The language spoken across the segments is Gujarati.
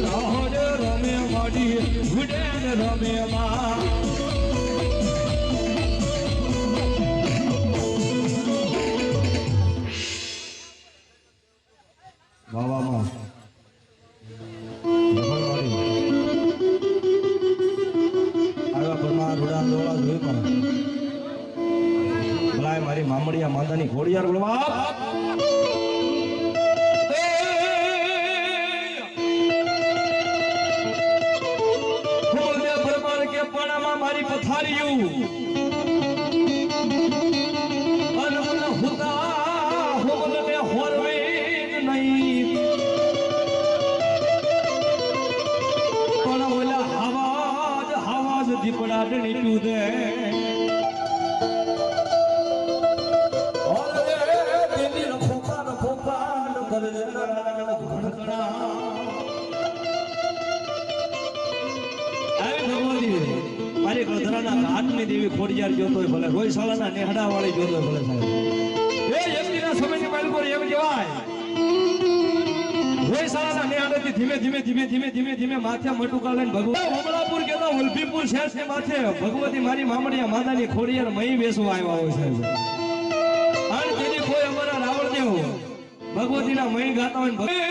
લાહોડ રમે માડી ઉડેન રમે માં. મારી ધીમે ધીમે ધીમે ધીમે ધીમે ધીમે માથે મટુકા લઈને ભગવાન અમલાપુર કેતા વલભીપુર છે માથે ભગવતી મારી મામડિયા માતાની ખોડિયાર મહી બેસવા આવ્યા હોય સાહેબ ભગવતીના મહી ગાતા હોય ને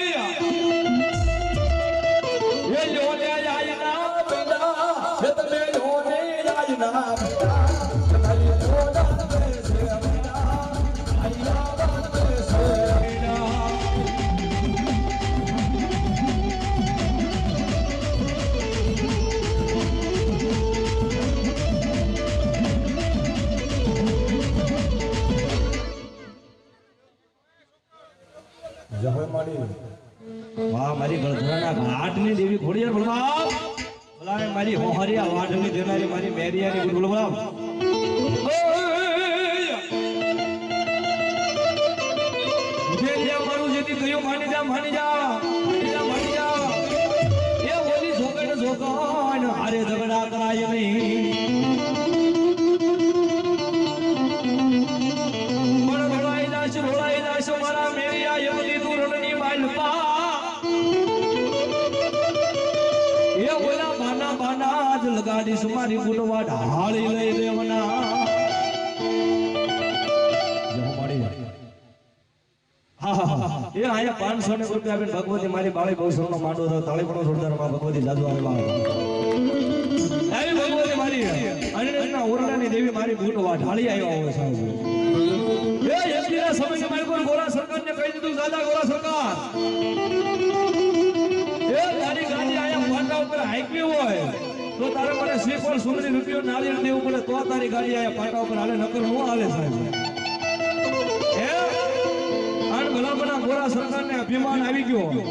જય માડી. વાહ, મારી ગળધરાના ઘાટની દેવી ઘોડી બોલવા ભલાય મારી હોહરિયા વાઢની દેનારી મારી મેરિયાની ગુરુ બોલવા માની જા માની જા માની જા માની જા. એ ઓલી જોગણ જોગણ હારે ઝઘડા કરાય નહીં. પાંચસો ને રૂપિયા આપીને ભગવતી મારી બાળી બહુ નો માંડો થયો તાળી પણ જોરદારમાં ભગવતી જાદુ આવ્યા એવી ભગવતી મારી. અનિરુદ્ધના ઓરડાની દેવી મારી ગુણવા ઢાળી આવ્યા ગોરા સરકારને કહી તારી ગાડી આયા ઉપર હાંકવી હોય, તો તારે મને શ્રીફળ, સુંદરી, રૂપિયો નાળી દેવું પડે, તો તારી ગાડી આયા પાટા ઉપર હાલે, નકર નો હાલે સાહેબ. ગોરા સરકારને અભિમાન આવી ગયો ને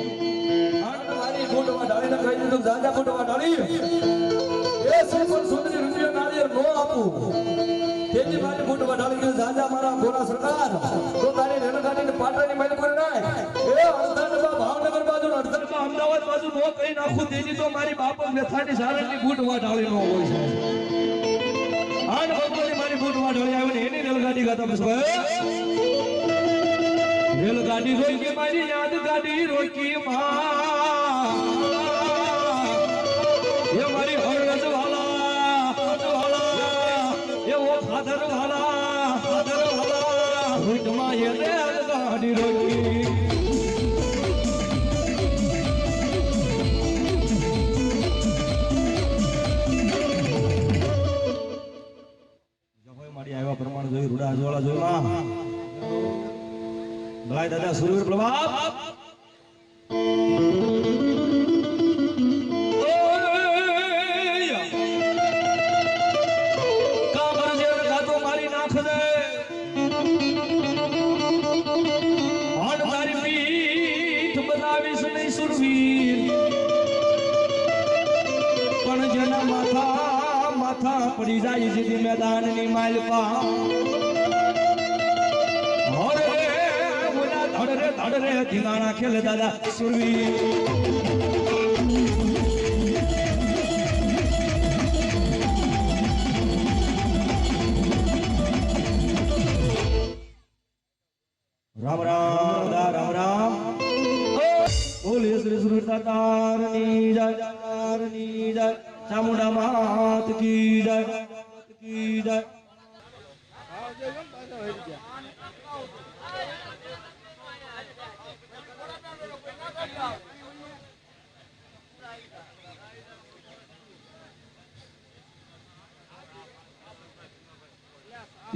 અમદાવાદ બાજુ નો કઈ નાખું. તેની તો મારી બાપ મેથાની સારણની બૂટ વઢાળી નો હોય. છે આન ભગવાને મારી બૂટ વઢાળી આવે ને એની રેલગાડી ગાતા બસ. રેલગાડી રોકી મારી યાદ ગાડી રોકી માં. ધડ રે ધડ રે ધીંગાણા ખેલે દાદા સુરવીર.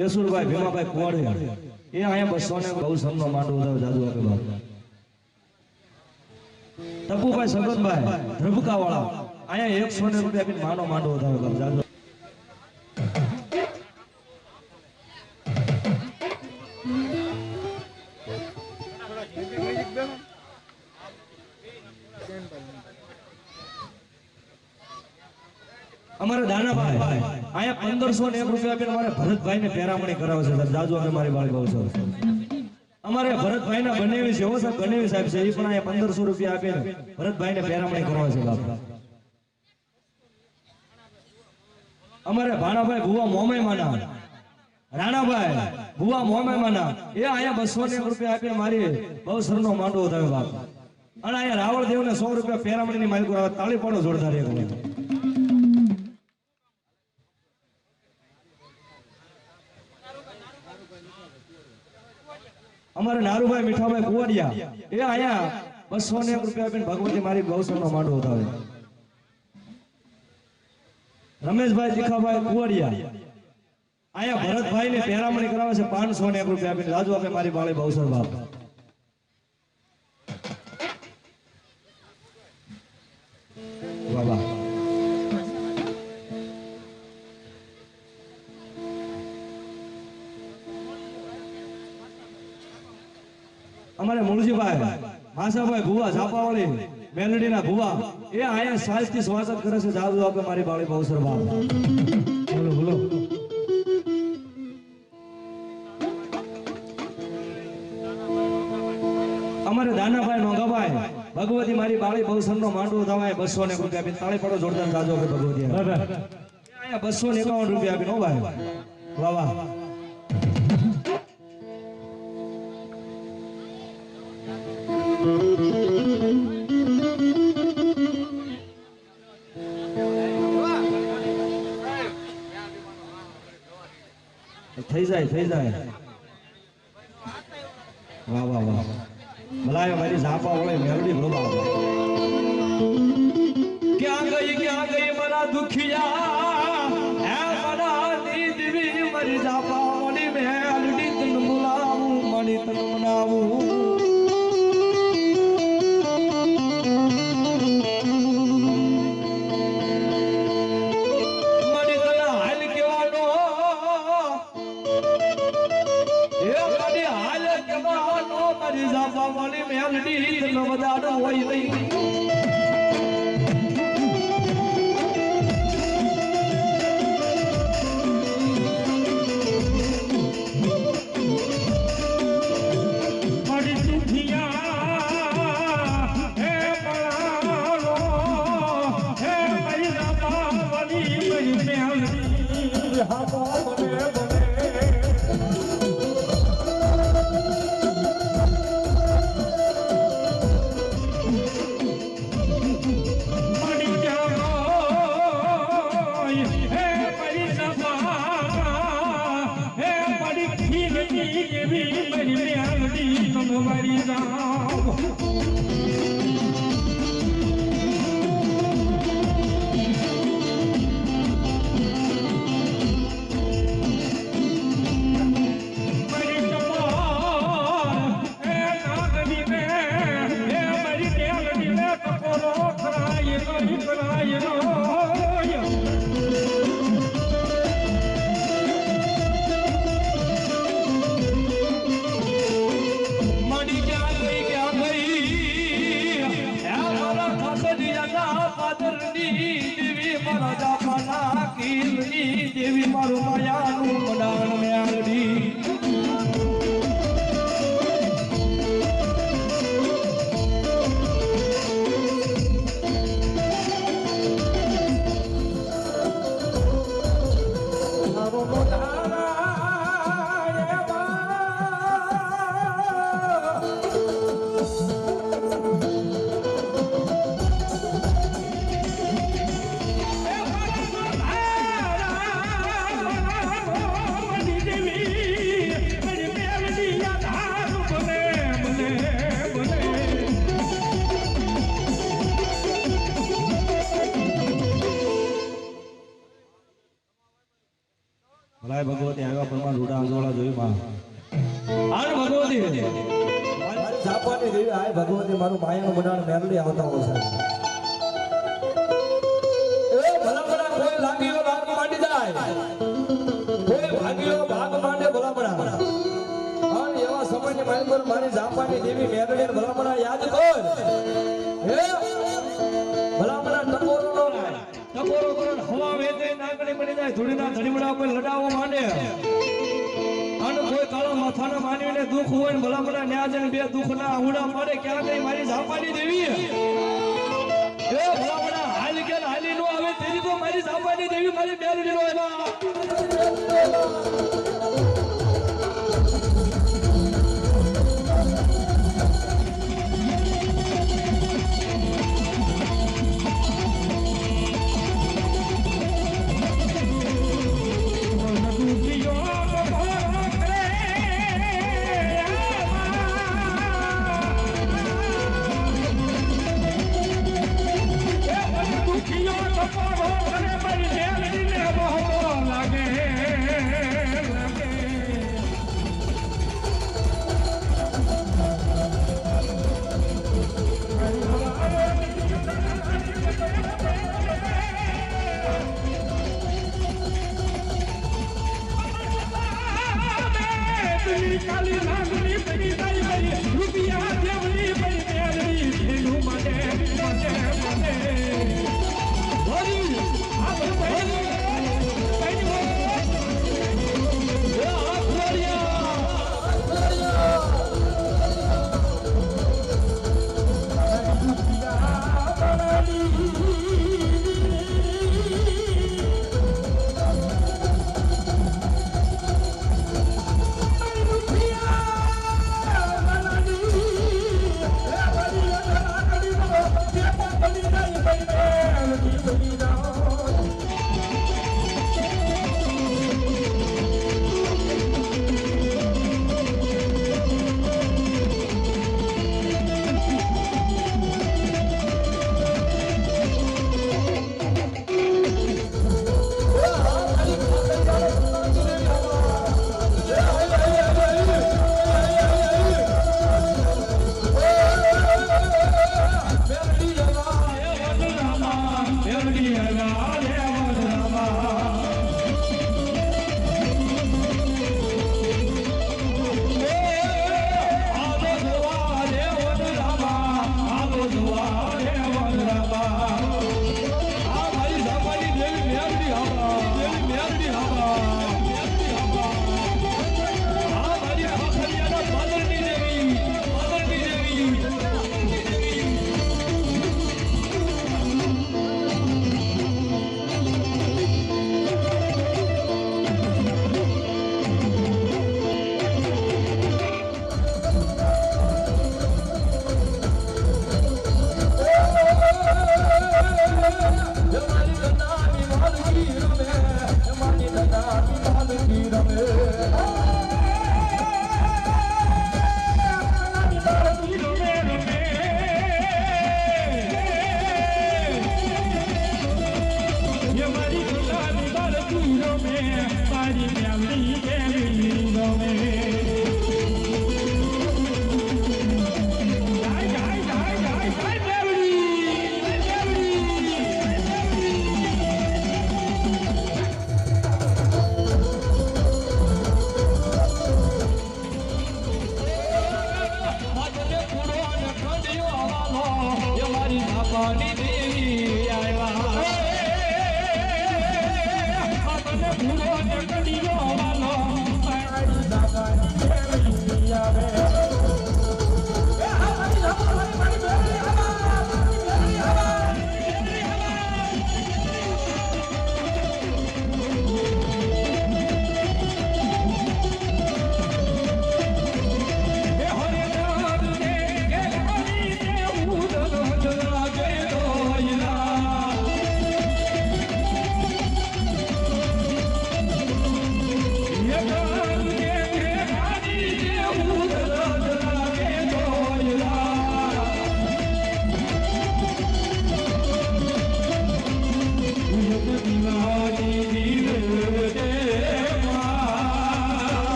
યશુરભાઈ ભીમાભાઈ કુવાડિયા એ અહીંયા બસો બહુ સમનો માંડવો થયો, જાદુ આપે બાપ. ટપુભાઈ, સગતભાઈ ધ્રબકા વાળા અહીંયા એકસો ને રૂપિયા આપીને માનો માંડવો થયો બાપ, જાદુ અમારા દાનાભાઈ. અહીંયા પંદરસો ને એક રૂપિયા આપીને અમારે ભરતભાઈ ને પેરામણી કરાવે છે, સાહેબ. જાજુ, અમે મારી બહુ સરસ અમારે ભરતભાઈ ના બનેવી છે, હો ગણેવી સાહેબ છે. એ પણ અહીંયા પંદરસો રૂપિયા આપીને ભરતભાઈ ને પેરામણી કરાવે અમારે ભાણાભાઈ, ભુવા મોમે માના. રાણાભાઈ, ભુવા મોમે માના. એ અહીંયા બસો ને રૂપિયા આપીને મારી બહુ સરનો માંડવો થયો, બાપ. અને અહીંયા રાવળ દેવ ને સો રૂપિયા પેરામણીની માલિકો તાળી પાડો જોરદાર એક અમારે નારુભાઈ મીઠાભાઈ કુવાડિયા એ આયા બસો ને રૂપિયા આપીને ભગવતી મારી ગૌસર માંડવો ઉતાવે રમેશભાઈ જીખાભાઈ કુવાડિયા આયા ભરતભાઈ ને પહેરામણી કરાવે છે, પાંચસો ને એક રૂપિયા આપીને રાજુ આપે મારી બાળી બહુસર બાપ. અમારે મુળજીભાઈ માસાભાઈ ભુવા ઝાપાવાળી મેલડીના ભુવા એ આયા સાલથી સ્વાગત કરે છે. જાદુ આપે મારી બાળી બહુસર બાપ બોલો બોલો. અમારે દાનાભાઈ નોંગાભાઈ ભગવતી મારી બાળી બહુસર નો માંડવો થવાય બસો ને રૂપિયા આપી તાળી પડો જોરદાર જાજો ભગવતી બસો ને એકાવન રૂપિયા આપી નો ભાઈ. વાહ વાહ. જાય, થઈ જાય. વાહ વાહ વાહ. ભલાય મારી ઝાપા વળે, મેલડી ભલો ક્યાં ગઈ ક્યાં ગઈ, મારા દુખિયા. દેવી મારું ભાઈ ભગવતી આવ્યા પરમાર રૂડા આંદોળા જોઈ માં. આર ભગવતી. મારી જાપાની દેવી આય ભગવતી, મારું માયાનું બનાણ મેરડી આવતા હોય સાહેબ એ ભલા કોઈ લાગીઓ લાગ માંડી જાય. કોઈ ભાગીઓ ભાગ માંડે ભલા ભલા અને એવા સમયની મારી પર મારી જાપાની દેવી ભલા ભલા યાદ કર. હે? નાગણી બની જાય લડાવવા માંડે. અને કોઈ કાળા માથાના માનવીને દુઃખ હોય ને ભલા ભલા ન્યા જઈને બે દુઃખના આહુડા પાડે, ક્યાં કઈ મારી ઝાપાની દેવી એ ભલા ભલા હાલ કે હાલી આવે, તેની તો મારી ઝાપાની દેવી મારી મેલડી નો એમાં.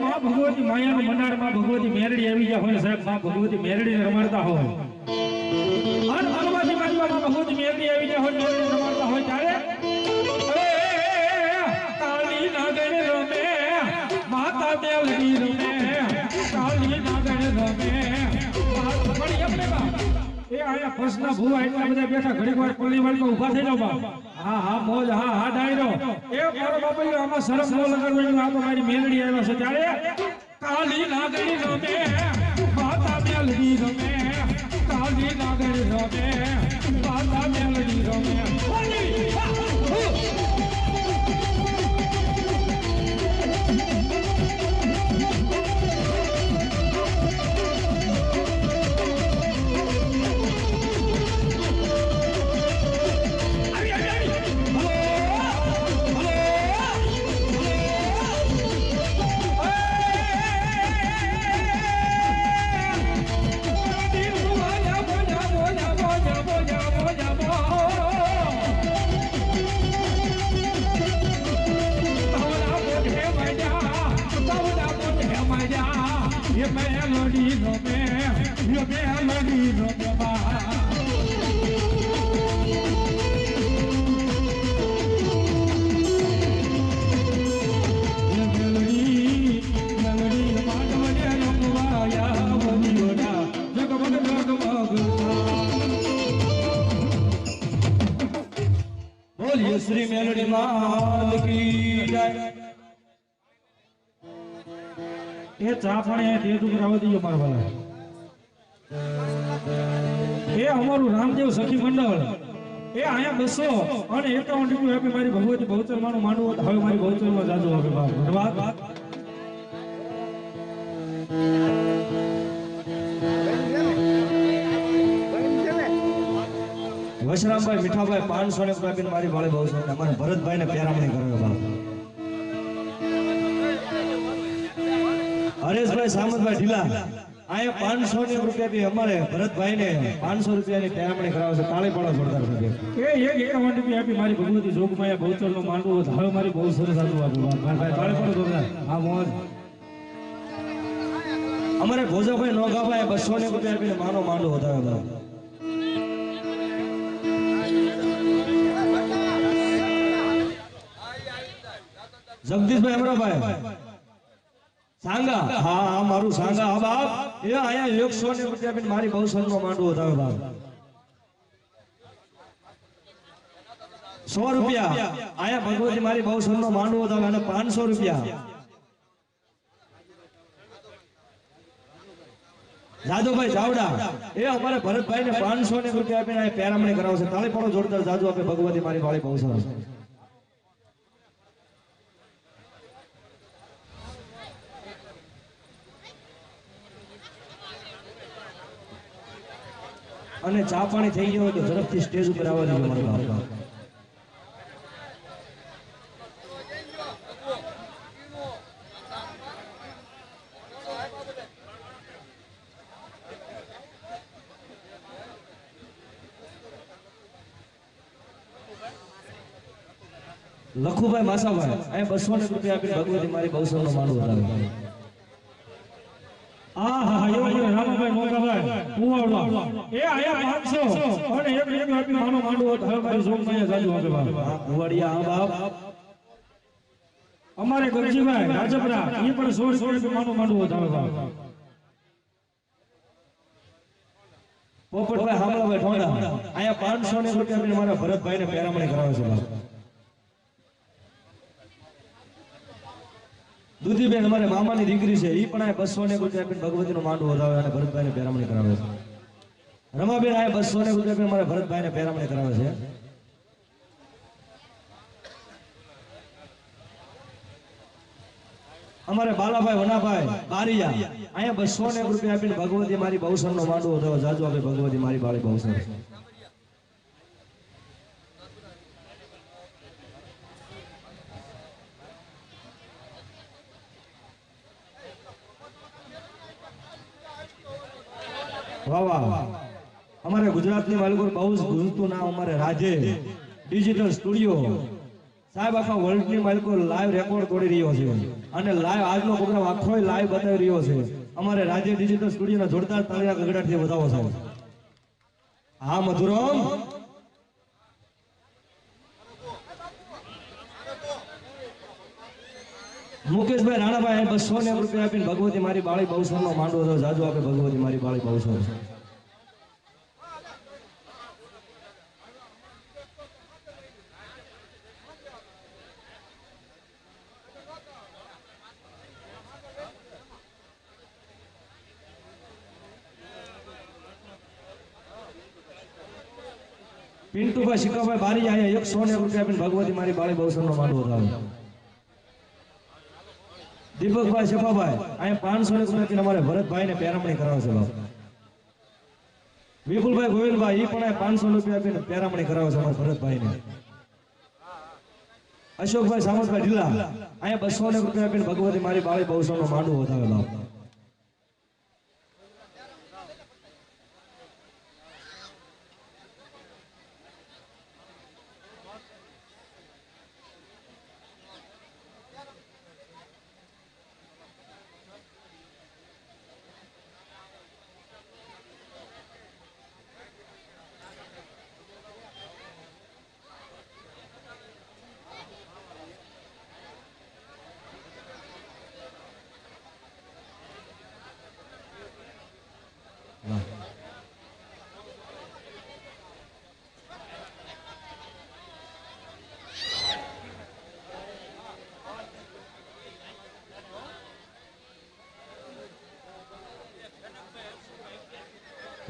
માં ભગવતી મેરડી આવી ગયા હોય સાહેબમાં ભગવતી મેરડી રમાડતા હોય. અને હનુમાનજી બાજુમાં ભગવતી મેરડી આવી ગયા હોય મેરડી હોય ત્યારે? કાળી નાગણ રમે, માતા દેવડી રમે કાળી નાગણ રમે. મા-. એ આયા પ્રશ્ન ભૂવા બધા બેઠા, ઘડીક વાર પલ્લી વાળી ઊભા થઈ જાવ હા હા, મોજ, હા હા, ડાયરો. એ મારો બાપા આમાં શરમ ન લગાડવાની આ મારી મેલડી આવ્યા છે ત્યારે. કાલી નાગણી રમે, માતા મેલડી રમે, કાલી નાગણી રમે, માતા મેલડી રમે. એ ચા પાણી તે તું કરાવવા દીજો મારા એ અમારું રામદેવ સખી મંડળ. એ અહીંયા બસો અને એકાવન રૂપિયા આપી મારી ભગવતી બહુચર માનું માનવું. હવે મારી બહુચરમાં જાજો હવે ધન્યવાદ. વશરામભાઈ, મીઠાભાઈ, પાંચસો ને મારી ભાળે બહુ છે અમારે ભરતભાઈ ને પેરામણી કર્યો બાપ હરેશભાઈ સામંતભાઈ ઢીલા. અહીંયા પાંચસો ની રૂપિયા અમારે ભરતભાઈ ને પાંચસો રૂપિયાની પેરામણી કરાવશે તાળી પાડો જોરદાર છે એક એકાવન રૂપિયા આપી મારી ભગવતી જોગમાયા ભૌચર નો માંડવો હતું. હવે મારી બહુ સરસ હતું ભાઈ તાળી પડો જોરદાર હા મોજ. અમારે ભોજાભાઈ નોગાભાઈ બસો ની રૂપિયા આપીને માનો માંડો વધારે હતો જગદીશભાઈ અમરાભાઈ. સાંગા? હા, મારું સાંગા. હા, બાપ. એ અહીંયા એકસો ને રૂપિયા મારી બહુ નો માંડવો વધારે બાપ. સો રૂપિયા. અહીંયા ભગવતી મારી બહુ નો માંડવો વધારે અને પાંચસો રૂપિયા. જાદુભાઈ ચાવડા, એ અમારે ભરતભાઈ ને પાંચસો ને રૂપિયા આપીને પેરામણી કરાવશે તાળી પડો જોરદાર જાદુ આપે ભગવતી મારી વાળી બહુ સરસ. અને ચા પાણી થઈ ગયો તો ઝડપથી સ્ટેજ ઉપર આવવા દેજો મારા બાપ. લખુભાઈ માસાભાઈ, અહીંયા બસો ને રૂપિયા આપી ભગવતી મારી બહુ નો માનવો વધારે હા હા બધા રામાભાઈ મોંઘાભાઈ કુવાડવા એ આયા 500 અને એક એક આપી માનો માંડવો હવે મારી જોગમાયા જાજુ હવે બાપ કુવાડિયા હા બાપ. અમારે ગરજીભાઈ રાજપરા એ પણ સોળ સોળ રૂપિયા માનો માંડવો હતો હવે બાપ. પોપટભાઈ હામલાભાઈ ઠોંડા. અહીંયા પાંચસો ને રૂપિયા મારા ભરતભાઈ ને પેરામણી કરાવે છે બાપ. દૂધીબેન અમારે મામાની દીકરી છે. એ પણ આ બસો ને ગુજરાત ભગવતીનો માંડવો વધાવે અને ભરતભાઈ ને પેરામણી કરાવે છે. રમાબેન આ બસો ને ગુજરાત અમારે મારા ભરતભાઈ ને પેરામણી કરાવે છે. અમારે બાલાભાઈ, વનાભાઈ, બારિયા અહીંયા બસો ને રૂપિયા આપીને ભગવતી મારી બહુસર નો માંડવો થયો જાજુ આપે ભગવતી મારી બાળી બહુસર વાહ વાહ અમારે ગુજરાતની માલિકો બહુ જ ગુંજતું નામ અમારે રાજે. ડિજિટલ સ્ટુડિયો સાહેબ, આખા વર્લ્ડની માલિકો લાઈવ રેકોર્ડ તોડી રહ્યો છે. અને લાઈવ આજનો પ્રોગ્રામ આખો લાઈવ બતાવી રહ્યો છે. અમારે રાજ્ય ડિજિટલ સ્ટુડિયોના જોરદાર તાળીના ગગડાટથી વધાવો, સાહેબ. હા, મધુરમ. મુકેશભાઈ રાણાભાઈ બસો ને રૂપિયા આપીને ભગવતી મારી બાળી બહુસરનો માંડવો હતો જાજુ આપે ભગવતી મારી બાળી બહુસર પિન્ટુભાઈ શિકાભાઈ બારી જાય એકસો ને રૂપિયા આપીને ભગવતી મારી બાળી બહુસરનો માંડવો હતો દીપકભાઈ, શફાભાઈ, અહીંયા પાંચસો ને રૂપિયા અમારે ભરતભાઈ ને પેરામણી કરાવે છે વિપુલભાઈ ગોવિંદભાઈ એ પણ પાંચસો રૂપિયા આપીને પેરામણી કરાવે છે, અમારા ભરતભાઈ ને અશોકભાઈ સામતભાઈ ઢીલા, અહીંયા બસો ને રૂપિયા આપીને ભગવતી મારી બાવી બહુસો નો માંડવું વધારે બાપ.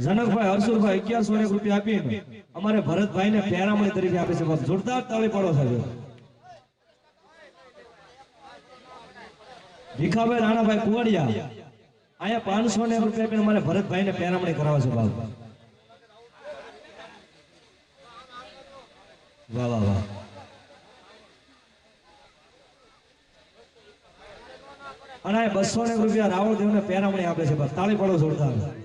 જનકભાઈ હર્ષુરભાઈ અગિયારસો એક રૂપિયા આપીને અમારે ભરતભાઈ ને પેરામણી તરીકે આપે છે. જોરદાર તાળી પાડો સાહેબ. ભીખાભાઈ, રાણાભાઈ, કુવાડિયા, અહીંયા પાંચસો ને રૂપિયા આપીને અમારે ભરતભાઈ ને પેરામણી કરાવે છે, બાપ. વાહ વાહ વાહ. અને બસો ને રૂપિયા રાવળ દેવ ને પેરામણી આપે છે, બસ. તાળી પાડો જોરદાર.